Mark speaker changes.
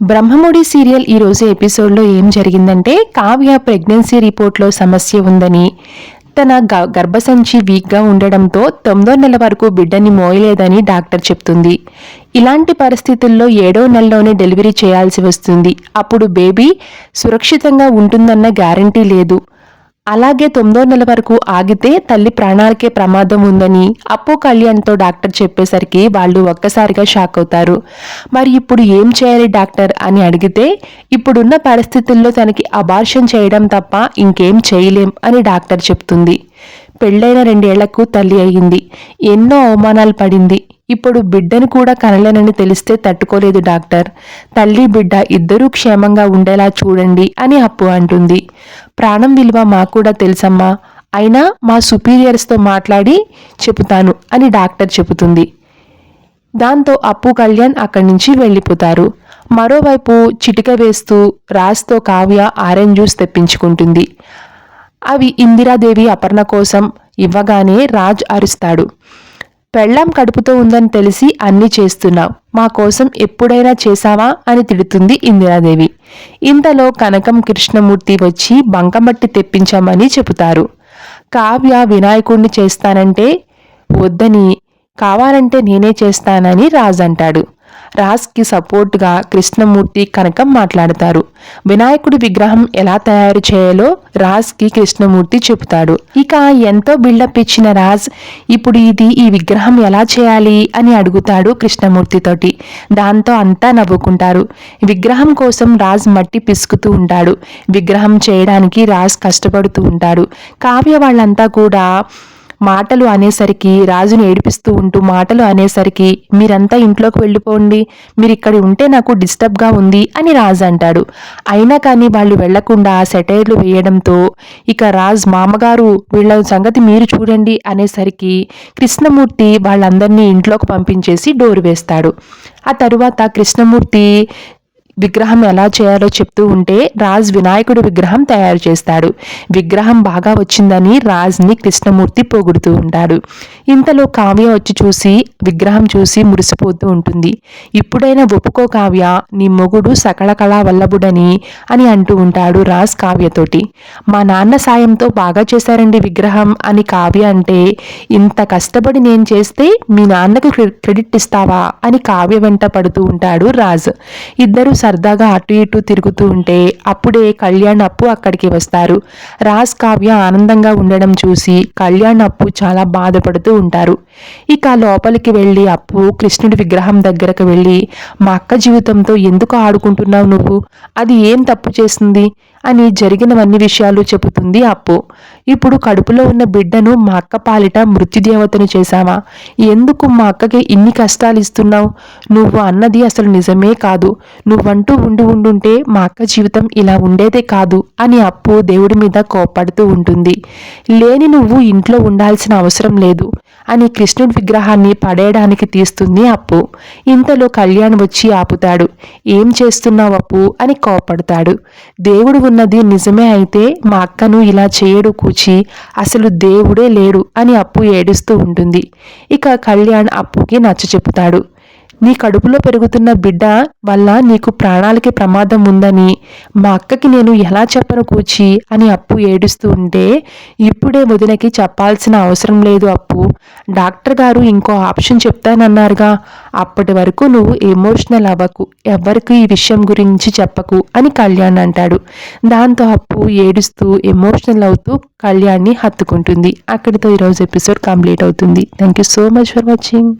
Speaker 1: Brahmamudi serial ఈరోజు ఎపిసోడ్లో ఏం జరిగిందంటే కావ్య ప్రెగ్నెన్సీ రిపోర్ట్లో సమస్య ఉందని. తన గ గర్భసంచి వీక్గా ఉండడంతో తొమ్మిదో నెల వరకు బిడ్డని మోయలేదని డాక్టర్ చెప్తుంది. ఇలాంటి పరిస్థితుల్లో ఏడో నెలలోనే డెలివరీ చేయాల్సి వస్తుంది. అప్పుడు బేబీ సురక్షితంగా ఉంటుందన్న గ్యారంటీ లేదు. అలాగే తొమ్మిదో నెల వరకు ఆగితే తల్లి ప్రాణాలకే ప్రమాదం ఉందని అప్పు కళ్యాణ్తో డాక్టర్ చెప్పేసరికి వాళ్ళు ఒక్కసారిగా షాక్ అవుతారు. మరి ఇప్పుడు ఏం చేయాలి డాక్టర్ అని అడిగితే ఇప్పుడున్న పరిస్థితుల్లో తనకి అబార్షన్ చేయడం తప్ప ఇంకేం చేయలేం అని డాక్టర్ చెప్తుంది. పెళ్ళైన రెండేళ్ళకు తల్లి అయింది ఎన్నో అవమానాలు పడింది. ఇప్పుడు బిడ్డను కూడా కనలేనని తెలిస్తే తట్టుకోలేదు డాక్టర్. తల్లి బిడ్డ ఇద్దరూ క్షేమంగా ఉండేలా చూడండి అని అప్పు అంటుంది. ప్రాణం విలువ మాకు కూడా తెలుసమ్మా. అయినా మా సుపీరియర్స్తో మాట్లాడి చెబుతాను అని డాక్టర్ చెబుతుంది. దాంతో అప్పు కళ్యాణ్ అక్కడి నుంచి వెళ్ళిపోతారు. మరోవైపు చిటిక వేస్తూ రాజ్తో కావ్య ఆరెంజ్ జ్యూస్ తెప్పించుకుంటుంది. అవి ఇందిరాదేవి అపర్ణ కోసం ఇవ్వగానే రాజ్ అరుస్తాడు. పెళ్ళాం కడుపుతో ఉందని తెలిసి అన్నీ చేస్తున్నావు మా కోసం ఎప్పుడైనా చేశావా? అని తిడుతుంది ఇందిరాదేవి. ఇంతలో కనకం కృష్ణమూర్తి వచ్చి బంకమట్టి తెప్పించామని చెబుతారు. కావ్య వినాయకుడిని చేస్తానంటే వద్దని కావాలంటే నేనే చేస్తానని రాజ్ అంటాడు. రాజ్కి సపోర్ట్గా కృష్ణమూర్తి కనకం మాట్లాడతారు. వినాయకుడి విగ్రహం ఎలా తయారు చేయాలో రాజ్కి కృష్ణమూర్తి చెబుతాడు. ఇక ఎంతో బిల్డప్ ఇచ్చిన రాజ్ ఇప్పుడు ఇది ఈ విగ్రహం ఎలా చేయాలి? అని అడుగుతాడు కృష్ణమూర్తితోటి దాంతో అంతా నవ్వుకుంటారు. విగ్రహం కోసం రాజ్ మట్టి పిసుకుతూ ఉంటాడు. విగ్రహం చేయడానికి రాజ్ కష్టపడుతూ ఉంటాడు. కావ్య వాళ్ళంతా కూడా మాటలు అనేసరికి రాజుని ఏడిపిస్తూ ఉంటూ మాటలు అనేసరికి మీరంతా ఇంట్లోకి వెళ్ళిపోండి. మీరు ఇక్కడ ఉంటే నాకు డిస్టర్బ్గా ఉంది అని రాజు అంటాడు. అయినా కానీ వాళ్ళు వెళ్ళకుండా సెటైర్లు వేయడంతో ఇక రాజ్ మామగారు వీళ్ళ సంగతి మీరు చూడండి అనేసరికి కృష్ణమూర్తి వాళ్ళందరినీ ఇంట్లోకి పంపించేసి డోర్ వేస్తాడు. ఆ తరువాత కృష్ణమూర్తి విగ్రహం ఎలా చేయాలో చెప్తూ ఉంటే రాజ్ వినాయకుడి విగ్రహం తయారు చేస్తాడు. విగ్రహం బాగా వచ్చిందని రాజ్ని కృష్ణమూర్తి పొగుడుతూ ఉంటాడు. ఇంతలో కావ్య వచ్చి చూసి విగ్రహం చూసి మురిసిపోతూ ఉంటుంది. ఇప్పుడైనా ఒప్పుకో కావ్య నీ మొగుడు సకల కళా వల్లభుడని అని అంటూ ఉంటాడు రాజ్ కావ్యతోటి. మా నాన్న సాయంతో బాగా చేశారండి విగ్రహం అని కావ్య అంటే ఇంత కష్టపడి నేను చేస్తే మీ నాన్నకు క్రెడిట్ ఇస్తావా అని కావ్య వెంట పడుతూ ఉంటాడు రాజ్. ఇద్దరు సరదాగా అటు ఇటు తిరుగుతూ ఉంటే అప్పుడే కళ్యాణ్ అప్పు అక్కడికి వస్తారు. రాజ్ కావ్య ఆనందంగా ఉండడం చూసి కళ్యాణ్ అప్పు చాలా బాధపడుతూ ఉంటారు. ఇక లోపలికి వెళ్ళి అప్పు కృష్ణుడి విగ్రహం దగ్గరకు వెళ్ళి మా అక్క జీవితంతో ఎందుకు ఆడుకుంటున్నావు నువ్వు? అది ఏం తప్పు చేసింది? అని జరిగినవన్నీ విషయాలు చెబుతుంది అప్పు. ఇప్పుడు కడుపులో ఉన్న బిడ్డను మా అక్క పాలిట మృత్యుదేవతను చేశావా? ఎందుకు మా అక్కకి ఇన్ని కష్టాలు ఇస్తున్నావు? నువ్వు అన్నది అసలు నిజమే కాదు. నువ్వంటూ ఉండి ఉండుంటే మా అక్క జీవితం ఇలా ఉండేదే కాదు అని అప్పు దేవుడి మీద కోపడుతూ ఉంటుంది. లేని నువ్వు ఇంట్లో ఉండాల్సిన అవసరం లేదు. అని కృష్ణుడి విగ్రహాన్ని పడేయడానికి తీస్తుంది అప్పు. ఇంతలో కళ్యాణ్ వచ్చి ఆపుతాడు. ఏం చేస్తున్నావు అప్పు అని కోపడతాడు దేవుడు ఉన్నది నిజమే అయితే మా అక్కను ఇలా చేయడు కూచి. అసలు దేవుడే లేడు అని అప్పు ఏడుస్తూ ఉంటుంది. ఇక కళ్యాణ్ అప్పుకి నచ్చ చెబుతాడు నీ కడుపులో పెరుగుతున్న బిడ్డ వల్ల నీకు ప్రాణాలకి ప్రమాదం ఉందని మా అక్కకి నేను ఎలా చెప్పను కూచి అని అప్పు ఏడుస్తూ ఉంటే ఇప్పుడే వదినకి చెప్పాల్సిన అవసరం లేదు అప్పు. డాక్టర్ గారు ఇంకో ఆప్షన్ చెప్తానన్నారుగా అప్పటి వరకు నువ్వు ఎమోషనల్ అవ్వకు ఎవరికి ఈ విషయం గురించి చెప్పకు అని కళ్యాణ్ అంటాడు. దాంతో అప్పు ఏడుస్తూ ఎమోషనల్ అవుతూ కళ్యాణ్ని హత్తుకుంటుంది. అక్కడితో ఈరోజు ఎపిసోడ్ కంప్లీట్ అవుతుంది. Thank you so much for watching.